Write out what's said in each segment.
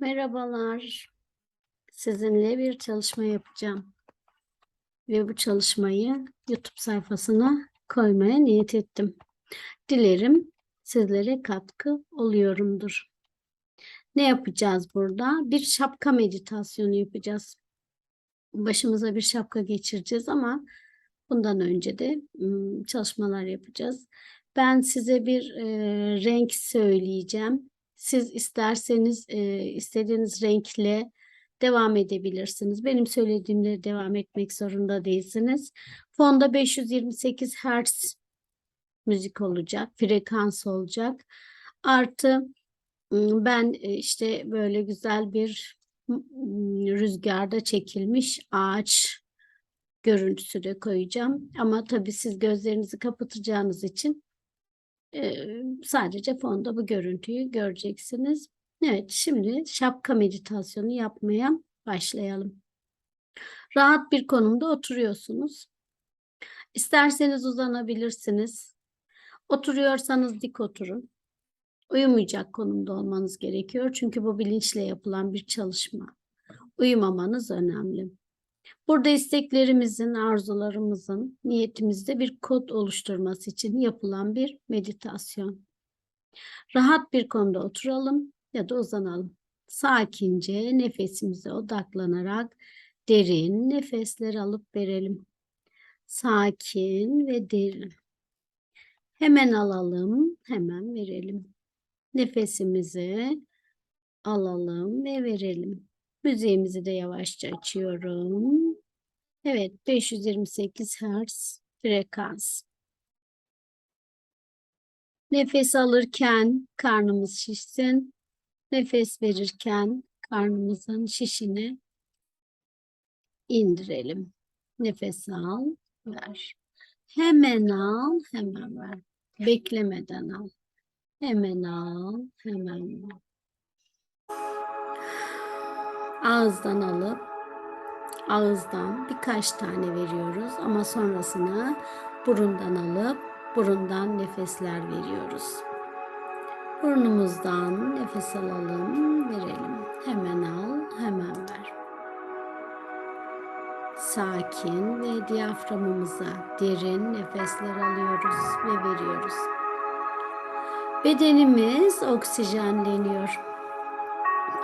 Merhabalar. Sizinle bir çalışma yapacağım. Ve bu çalışmayı YouTube sayfasına koymaya niyet ettim. Dilerim sizlere katkı oluyorumdur. Ne yapacağız burada? Bir şapka meditasyonu yapacağız. Başımıza bir şapka geçireceğiz ama bundan önce de çalışmalar yapacağız. Ben size bir e, renk söyleyeceğim. Siz isterseniz e, istediğiniz renkle devam edebilirsiniz. Benim söylediğimle devam etmek zorunda değilsiniz. Fonda 528 Hz müzik olacak, frekans olacak. Artı ım, ben e, işte böyle güzel bir ım, rüzgarda çekilmiş ağaç görüntüsü de koyacağım. Ama tabii siz gözlerinizi kapatacağınız için Sadece fonda bu görüntüyü göreceksiniz. Evet, şimdi şapka meditasyonu yapmaya başlayalım. Rahat bir konumda oturuyorsunuz. İsterseniz uzanabilirsiniz. Oturuyorsanız dik oturun. Uyumayacak konumda olmanız gerekiyor. Çünkü bu bilinçle yapılan bir çalışma. Uyumamanız önemli. Burada isteklerimizin, arzularımızın niyetimizde bir kod oluşturması için yapılan bir meditasyon. Rahat bir konuda oturalım ya da uzanalım. Sakince nefesimize odaklanarak derin nefesler alıp verelim. Sakin ve derin. Hemen alalım, hemen verelim. Nefesimizi alalım ve verelim. Müziğimizi de yavaşça açıyorum. Evet, 528 Hz frekans. Nefes alırken karnımız şişsin. Nefes verirken karnımızın şişini indirelim. Nefes al, ver. Hemen al, hemen ver. Beklemeden al. Hemen al, hemen ver. Ağızdan alıp ağızdan birkaç tane veriyoruz ama sonrasını burundan alıp burundan nefesler veriyoruz. Burnumuzdan nefes alalım, verelim. Hemen al, hemen ver. Sakin ve diyaframımıza derin nefesler alıyoruz ve veriyoruz. Bedenimiz oksijenleniyor.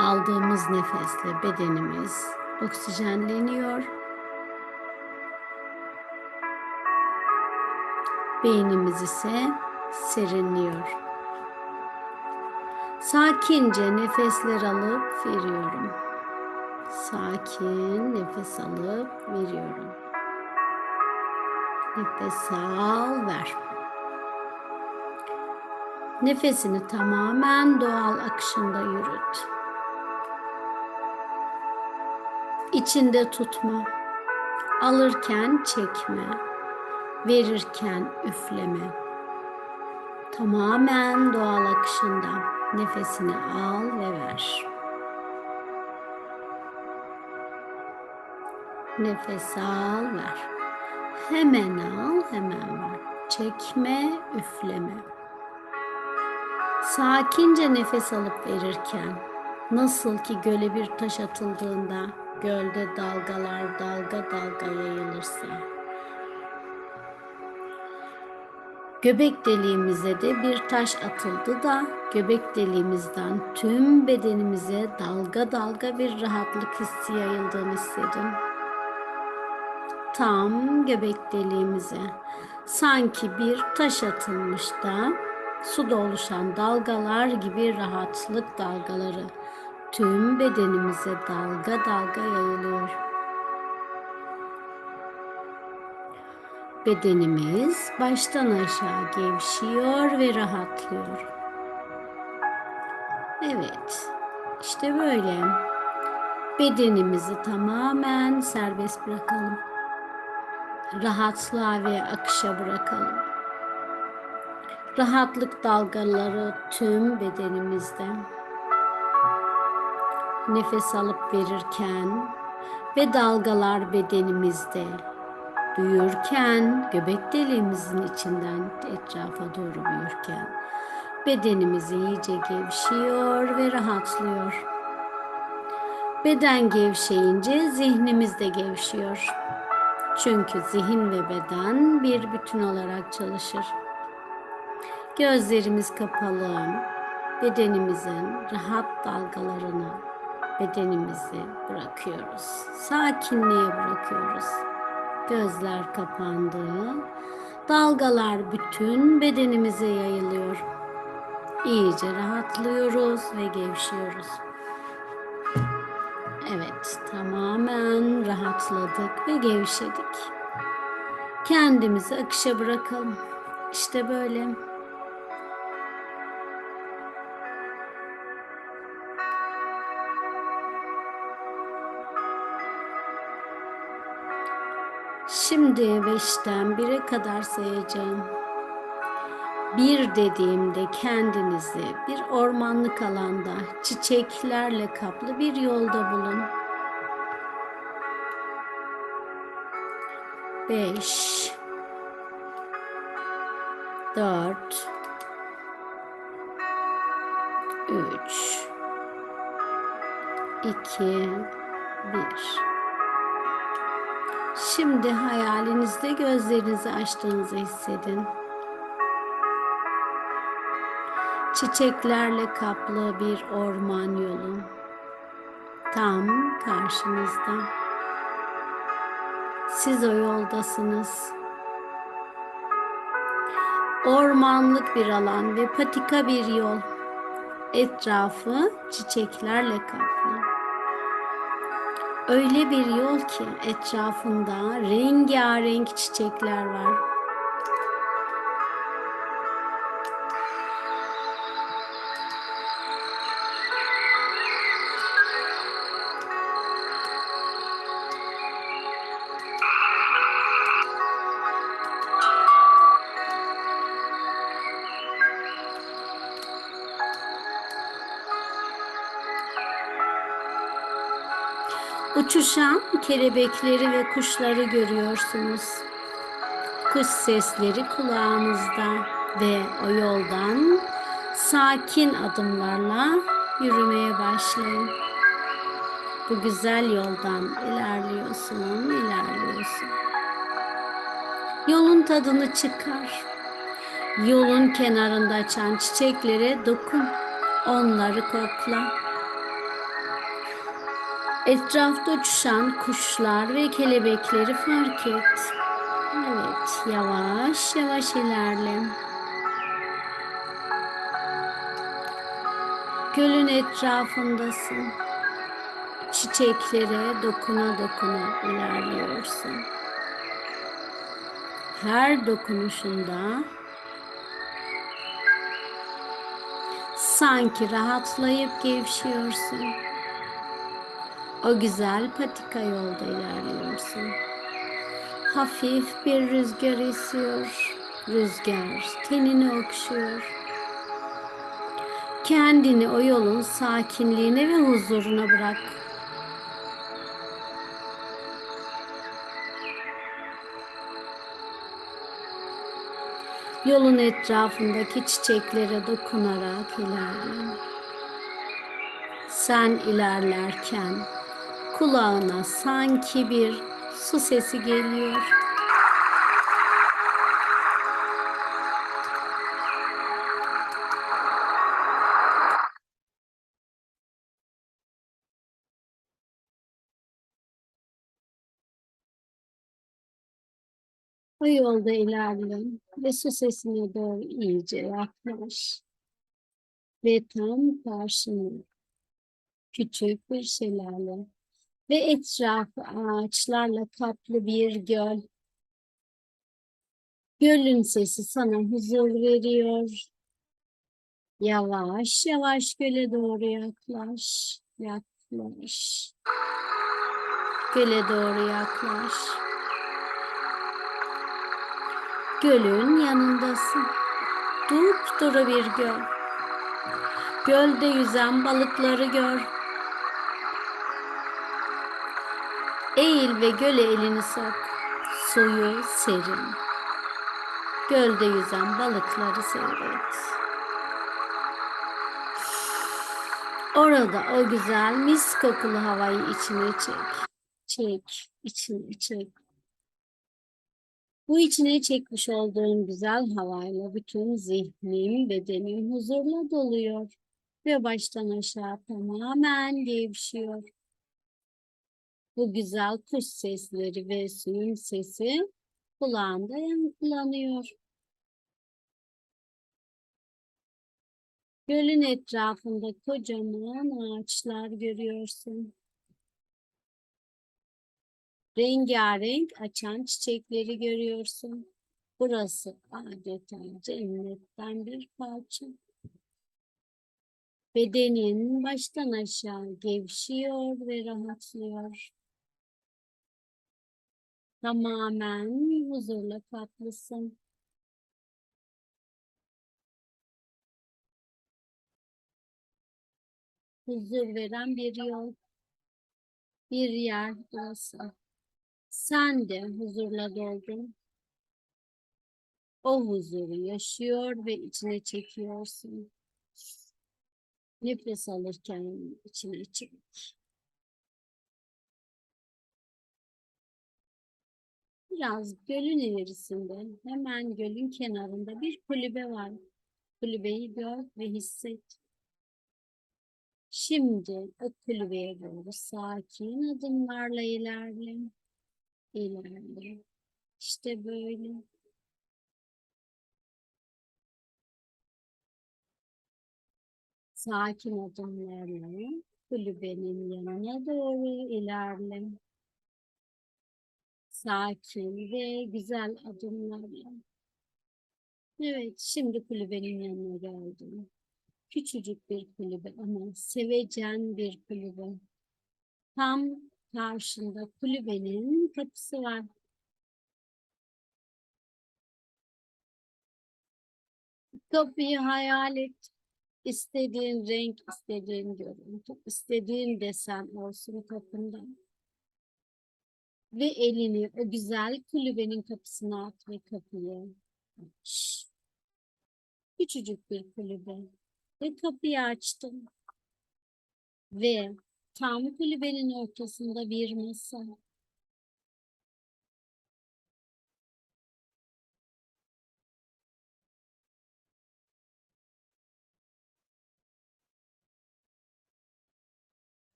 Aldığımız nefesle bedenimiz oksijenleniyor. Beynimiz ise serinliyor. Sakince nefesler alıp veriyorum. Sakin nefes alıp veriyorum. Nefes al, ver. Nefesini tamamen doğal akışında yürüt. İçinde tutma. Alırken çekme. Verirken üfleme. Tamamen doğal akışında nefesini al ve ver. Nefes al, ver. Hemen al, hemen ver. Çekme, üfleme. Sakince nefes alıp verirken nasıl ki göle bir taş atıldığında gölde dalgalar dalga dalga yayılırsa. Göbek deliğimize de bir taş atıldı da göbek deliğimizden tüm bedenimize dalga dalga bir rahatlık hissi yayıldığını hissedin. Tam göbek deliğimize. Sanki bir taş atılmış da suda oluşan dalgalar gibi rahatlık dalgaları tüm bedenimize dalga dalga yayılıyor. Bedenimiz baştan aşağı gevşiyor ve rahatlıyor. Evet, işte böyle. Bedenimizi tamamen serbest bırakalım. Rahatlığa ve akışa bırakalım. Rahatlık dalgaları tüm bedenimizde nefes alıp verirken ve dalgalar bedenimizde büyürken göbek deliğimizin içinden etrafa doğru büyürken bedenimiz iyice gevşiyor ve rahatlıyor. Beden gevşeyince zihnimiz de gevşiyor. Çünkü zihin ve beden bir bütün olarak çalışır. Gözlerimiz kapalı, bedenimizin rahat dalgalarına bedenimizi bırakıyoruz. Sakinliğe bırakıyoruz. Gözler kapandı. Dalgalar bütün bedenimize yayılıyor. İyice rahatlıyoruz ve gevşiyoruz. Evet, tamamen rahatladık ve gevşedik. Kendimizi akışa bırakalım. İşte böyle. Şimdi beşten bire kadar sayacağım. Bir dediğimde kendinizi bir ormanlık alanda çiçeklerle kaplı bir yolda bulun. Beş, dört, üç, iki, bir. Şimdi hayalinizde gözlerinizi açtığınızı hissedin. Çiçeklerle kaplı bir orman yolu. Tam karşınızda. Siz o yoldasınız. Ormanlık bir alan ve patika bir yol. Etrafı çiçeklerle kaplı. Öyle bir yol ki etrafında rengarenk çiçekler var. Uçuşan kelebekleri ve kuşları görüyorsunuz. Kuş sesleri kulağınızda ve o yoldan sakin adımlarla yürümeye başlayın. Bu güzel yoldan ilerliyorsun, ilerliyorsun. Yolun tadını çıkar. Yolun kenarında açan çiçeklere dokun. Onları kokla. Etrafta uçuşan kuşlar ve kelebekleri fark et. Evet, yavaş yavaş ilerle. Gölün etrafındasın. Çiçeklere dokuna dokuna ilerliyorsun. Her dokunuşunda sanki rahatlayıp gevşiyorsun. O güzel patika yolda ilerliyorsun. Hafif bir rüzgar esiyor. Rüzgar tenini okşuyor. Kendini o yolun sakinliğine ve huzuruna bırak. Yolun etrafındaki çiçeklere dokunarak ilerle. Sen ilerlerken kulağına sanki bir su sesi geliyor. O yolda ilerle ve su sesine doğru iyice yaklaş. Ve tam karşına küçük bir şelale ve etrafı ağaçlarla kaplı bir göl. Gölün sesi sana huzur veriyor. Yavaş yavaş göle doğru yaklaş. Yaklaş. Göle doğru yaklaş. Gölün yanındasın. Dupduru bir göl. Gölde yüzen balıkları gör. Eğil ve göle elini sok. Suyu serin. Gölde yüzen balıkları seyret. Orada o güzel mis kokulu havayı içine çek. Çek, içine çek. Bu içine çekmiş olduğun güzel havayla bütün zihnin, bedenin huzurla doluyor. Ve baştan aşağı tamamen gevşiyor. Bu güzel kuş sesleri ve suyun sesi kulağında yankılanıyor. Gölün etrafında kocaman ağaçlar görüyorsun. Rengarenk açan çiçekleri görüyorsun. Burası adeta cennetten bir parça. Bedenin baştan aşağı gevşiyor ve rahatlıyor. Tamamen huzurla kaplısın. Huzur veren bir yol, bir yer burası. Sen de huzurla doldun. O huzuru yaşıyor ve içine çekiyorsun. Nefes alırken içine çek. Biraz gölün ilerisinde, hemen gölün kenarında bir kulübe var. Kulübeyi gör ve hisset. Şimdi o kulübeye doğru sakin adımlarla ilerle. İlerle. İşte böyle. Sakin adımlarla kulübenin yanına doğru ilerle. Sakin ve güzel adımlarla. Evet, şimdi kulübenin yanına geldim. Küçücük bir kulübe ama sevecen bir kulübe. Tam karşında kulübenin kapısı var. Kapıyı hayal et. İstediğin renk, istediğin görüntü, istediğin desen olsun kapında. Ve elini o güzel kulübenin kapısına at ve kapıyı aç. Küçücük bir kulübe. Ve kapıyı açtım. Ve tam kulübenin ortasında bir masa.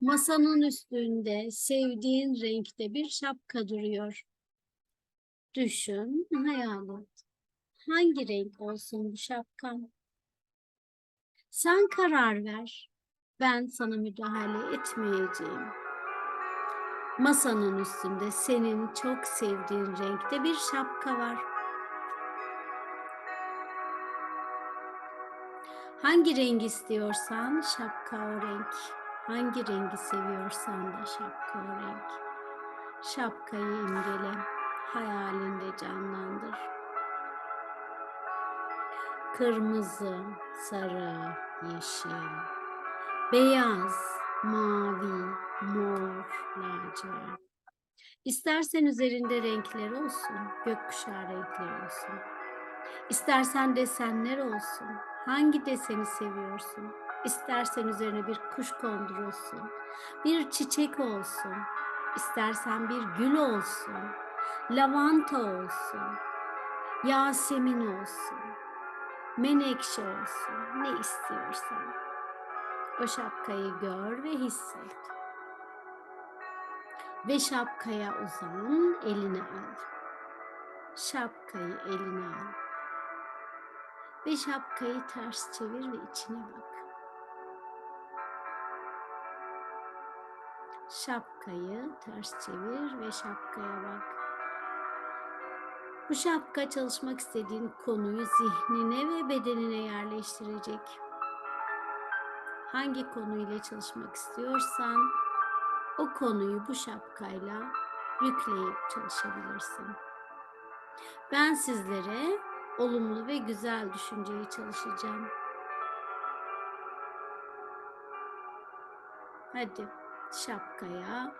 Masanın üstünde sevdiğin renkte bir şapka duruyor. Düşün, hayal et. Hangi renk olsun bu şapkan? Sen karar ver. Ben sana müdahale etmeyeceğim. Masanın üstünde senin çok sevdiğin renkte bir şapka var. Hangi renk istiyorsan şapka o renk. Hangi rengi seviyorsan da şapka o renk. Şapkayı imgele, hayalinde canlandır. Kırmızı, sarı, yeşil, beyaz, mavi, mor, lacivert. İstersen üzerinde renkler olsun, gökkuşağı renkleri olsun. İstersen desenler olsun. Hangi deseni seviyorsun? İstersen üzerine bir kuş kondurulsun, bir çiçek olsun, istersen bir gül olsun, lavanta olsun, yasemin olsun, menekşe olsun, ne istiyorsan. O şapkayı gör ve hisset. Ve şapkaya uzan, elini al. Şapkayı eline al. Ve şapkayı ters çevir ve içine bak. Şapkayı ters çevir ve şapkaya bak. Bu şapka çalışmak istediğin konuyu zihnine ve bedenine yerleştirecek. Hangi konuyla çalışmak istiyorsan o konuyu bu şapkayla yükleyip çalışabilirsin. Ben sizlere olumlu ve güzel düşünceyi çalışacağım. Hadi şapkaya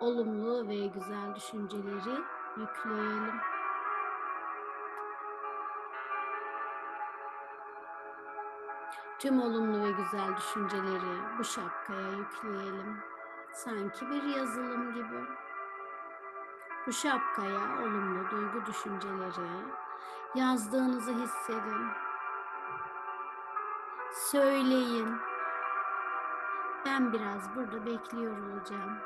olumlu ve güzel düşünceleri yükleyelim. Tüm olumlu ve güzel düşünceleri bu şapkaya yükleyelim. Sanki bir yazılım gibi. Bu şapkaya olumlu duygu düşünceleri yazdığınızı hissedin. Söyleyin. Ben biraz burada bekliyor olacağım.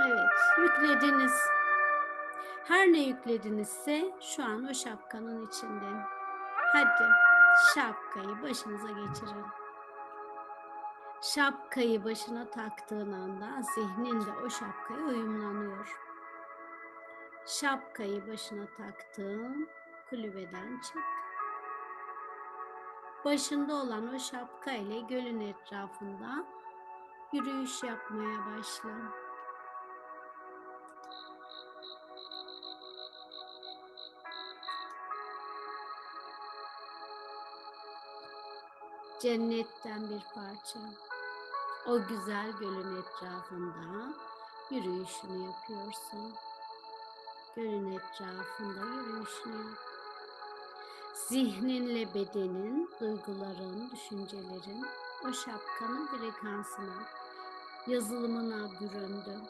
Evet, yüklediniz. Her ne yükledinizse şu an o şapkanın içinde. Hadi şapkayı başınıza geçirin. Şapkayı başına taktığın anda zihnin o şapkaya uyumlanıyor. Şapkayı başına taktığın kulübeden çık. Başında olan o şapka ile gölün etrafında yürüyüş yapmaya başla. Cennetten bir parça. O güzel gölün etrafında yürüyüşünü yapıyorsun. Gölün etrafında yürüyüşünü yap. Zihninle bedenin, duyguların, düşüncelerin o şapkanın frekansına, yazılımına büründü.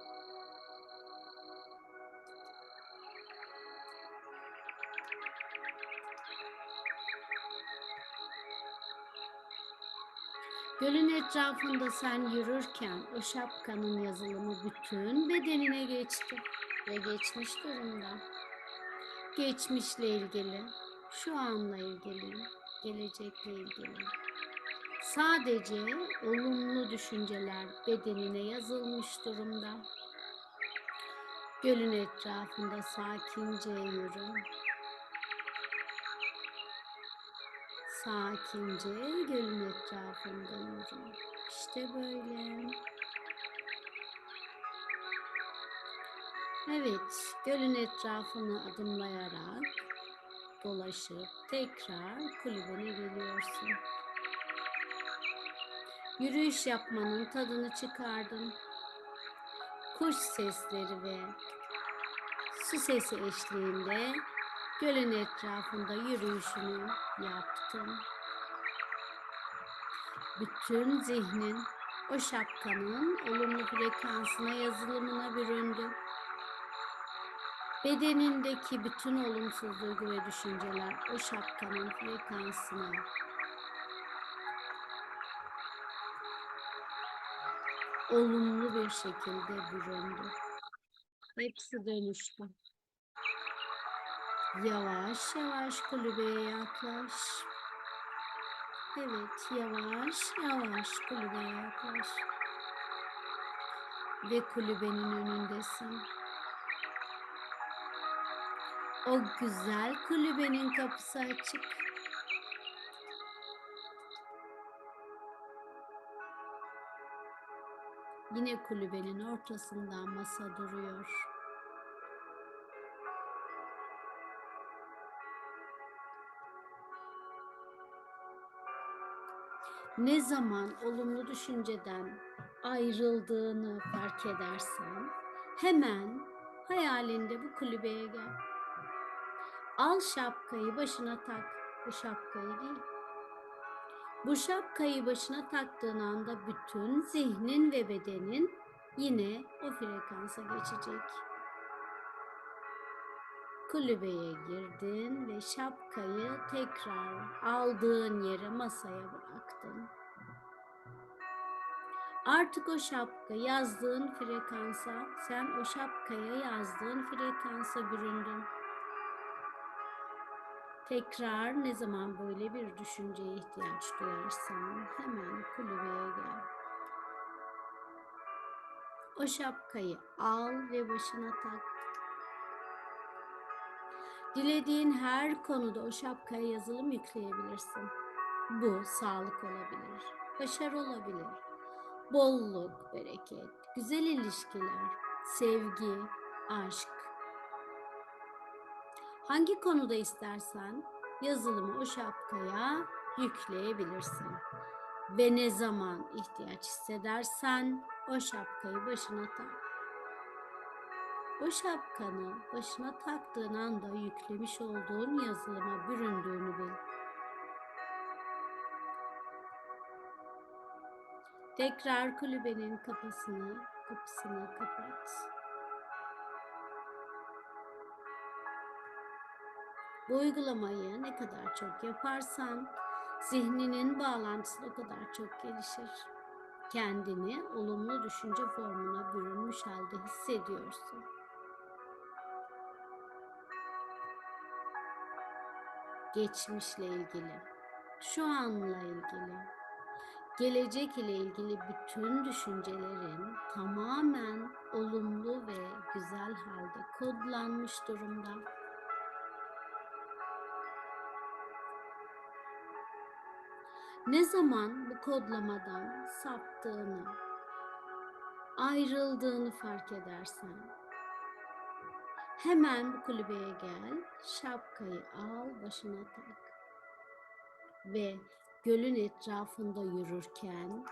Gölün etrafında sen yürürken o şapkanın yazılımı bütün bedenine geçti ve geçmiş durumda. Geçmişle ilgili, şu anla ilgili, gelecekle ilgili. Sadece olumlu düşünceler bedenine yazılmış durumda. Gölün etrafında sakince yürü. Sakince gölün etrafında yürü. İşte böyle. Evet, gölün etrafını adımlayarak dolaşıp tekrar kulübene geliyorsun. Yürüyüş yapmanın tadını çıkardın. Kuş sesleri ve su sesi eşliğinde Gölün etrafında yürüyüşünü yaptım. Bütün zihnin o şapkanın olumlu frekansına yazılımına büründü. Bedenindeki bütün olumsuz duygu ve düşünceler o şapkanın frekansına olumlu bir şekilde büründü. Hepsi dönüştü. Yavaş yavaş kulübeye yaklaş. Evet, yavaş yavaş kulübeye yaklaş. Ve kulübenin önündesin. O güzel kulübenin kapısı açık. Yine kulübenin ortasında masa duruyor. Ne zaman olumlu düşünceden ayrıldığını fark edersen hemen hayalinde bu kulübeye gel. Al şapkayı başına tak. Bu şapkayı değil. Bu şapkayı başına taktığın anda bütün zihnin ve bedenin yine o frekansa geçecek. Kulübeye girdin ve şapkayı tekrar aldığın yere masaya bıraktın. Artık o şapka yazdığın frekansa, sen o şapkaya yazdığın frekansa büründün. Tekrar ne zaman böyle bir düşünceye ihtiyaç duyarsan hemen kulübeye gel. O şapkayı al ve başına tak. Dilediğin her konuda o şapkaya yazılım yükleyebilirsin. Bu sağlık olabilir, başarı olabilir, bolluk, bereket, güzel ilişkiler, sevgi, aşk. Hangi konuda istersen yazılımı o şapkaya yükleyebilirsin. Ve ne zaman ihtiyaç hissedersen o şapkayı başına tak. O şapkanı başına taktığın anda yüklemiş olduğun yazılıma büründüğünü bil. Tekrar kulübenin kapısını, kapısını kapat. Bu uygulamayı ne kadar çok yaparsan zihninin bağlantısı o kadar çok gelişir. Kendini olumlu düşünce formuna bürünmüş halde hissediyorsun. Geçmişle ilgili, şu anla ilgili, gelecek ile ilgili bütün düşüncelerin tamamen olumlu ve güzel halde kodlanmış durumda. Ne zaman bu kodlamadan saptığını, ayrıldığını fark edersen, hemen bu kulübeye gel, şapkayı al, başına tak. Ve gölün etrafında yürürken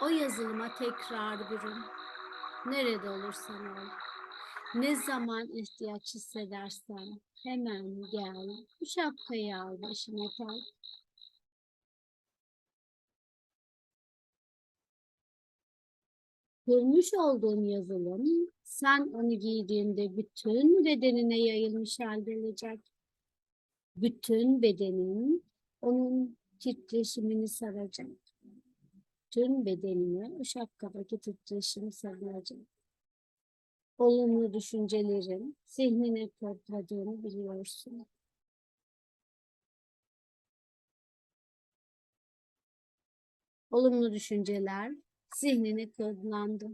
o yazılıma tekrar bürün. Nerede olursan ol. Ne zaman ihtiyaç hissedersen hemen gel. Bu şapkayı al başına tak. Kurmuş olduğun yazılım sen onu giydiğinde bütün bedenine yayılmış halde olacak. Bütün bedenin onun titreşimini saracak. Tüm bedenine o şapkadaki titreşimi saracak olumlu düşüncelerin zihnine kodladığını biliyorsun. Olumlu düşünceler zihnine kodlandı.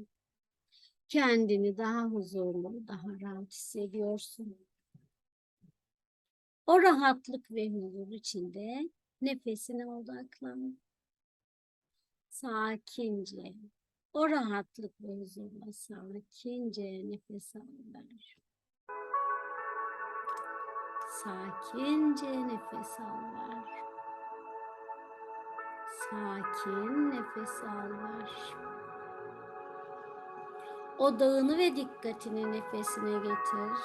Kendini daha huzurlu, daha rahat hissediyorsun. O rahatlık ve huzur içinde nefesine odaklan. Sakince, o rahatlık ve huzurla sakince nefes al ver. Sakince nefes al ver. Sakin nefes al ver. Odağını ve dikkatini nefesine getir.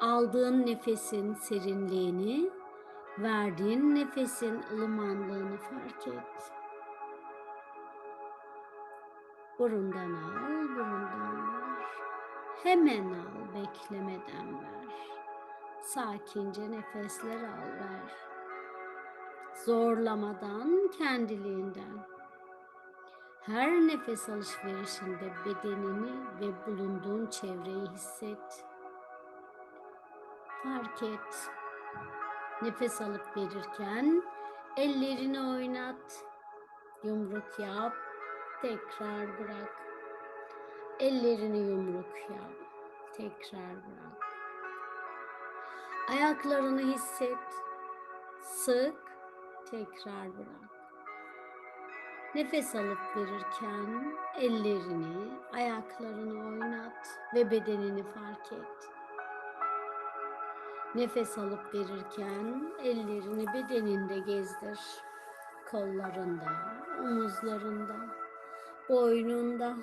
Aldığın nefesin serinliğini Verdiğin nefesin ılımanlığını fark et. Burundan al, burundan ver. Hemen al, beklemeden ver. Sakince nefesler al, ver. Zorlamadan, kendiliğinden. Her nefes alışverişinde bedenini ve bulunduğun çevreyi hisset. Fark et. Nefes alıp verirken ellerini oynat. Yumruk yap. Tekrar bırak. Ellerini yumruk yap. Tekrar bırak. Ayaklarını hisset. Sık. Tekrar bırak. Nefes alıp verirken ellerini, ayaklarını oynat ve bedenini fark et. Nefes alıp verirken ellerini bedeninde gezdir. Kollarında, omuzlarında, boynunda,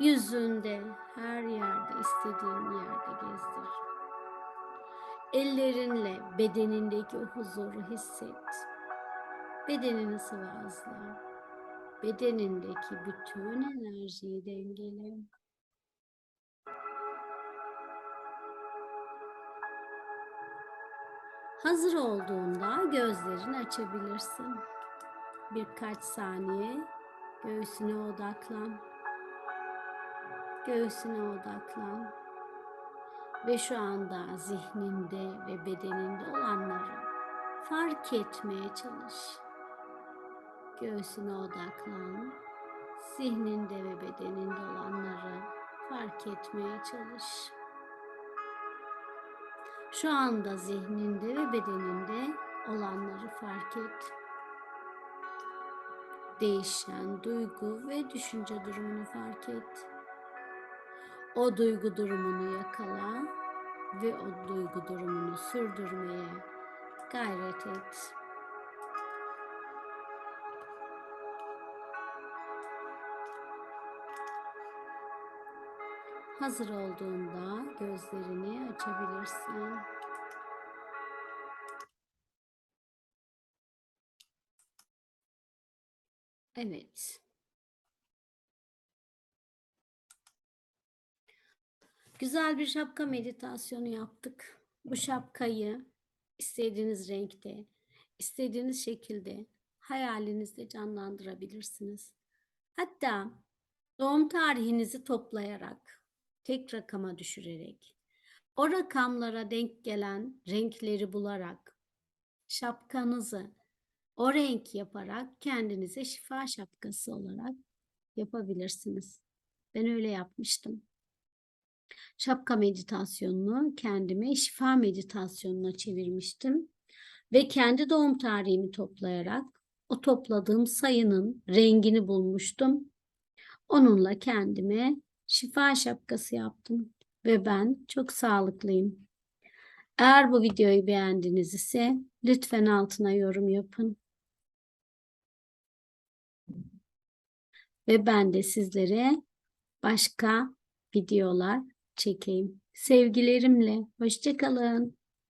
yüzünde, her yerde istediğin yerde gezdir. Ellerinle bedenindeki o huzuru hisset. Bedenini sıvazla. Bedenindeki bütün enerjiyi dengele. Hazır olduğunda gözlerini açabilirsin. Birkaç saniye Göğsüne odaklan. Göğsüne odaklan. Ve şu anda zihninde ve bedeninde olanları fark etmeye çalış. Göğsüne odaklan. Zihninde ve bedeninde olanları fark etmeye çalış. Şu anda zihninde ve bedeninde olanları fark et. Değişen duygu ve düşünce durumunu fark et. O duygu durumunu yakala ve o duygu durumunu sürdürmeye gayret et. Hazır olduğunda gözlerini açabilirsin. Evet. Güzel bir şapka meditasyonu yaptık. Bu şapkayı istediğiniz renkte, istediğiniz şekilde hayalinizde canlandırabilirsiniz. Hatta doğum tarihinizi toplayarak, tek rakama düşürerek, o rakamlara denk gelen renkleri bularak şapkanızı o renk yaparak kendinize şifa şapkası olarak yapabilirsiniz. Ben öyle yapmıştım. Şapka meditasyonunu kendime şifa meditasyonuna çevirmiştim ve kendi doğum tarihimi toplayarak o topladığım sayının rengini bulmuştum. Onunla kendime şifa şapkası yaptım ve ben çok sağlıklıyım. Eğer bu videoyu beğendiniz ise lütfen altına yorum yapın. Ve ben de sizlere başka videolar çekeyim. Sevgilerimle. Hoşçakalın.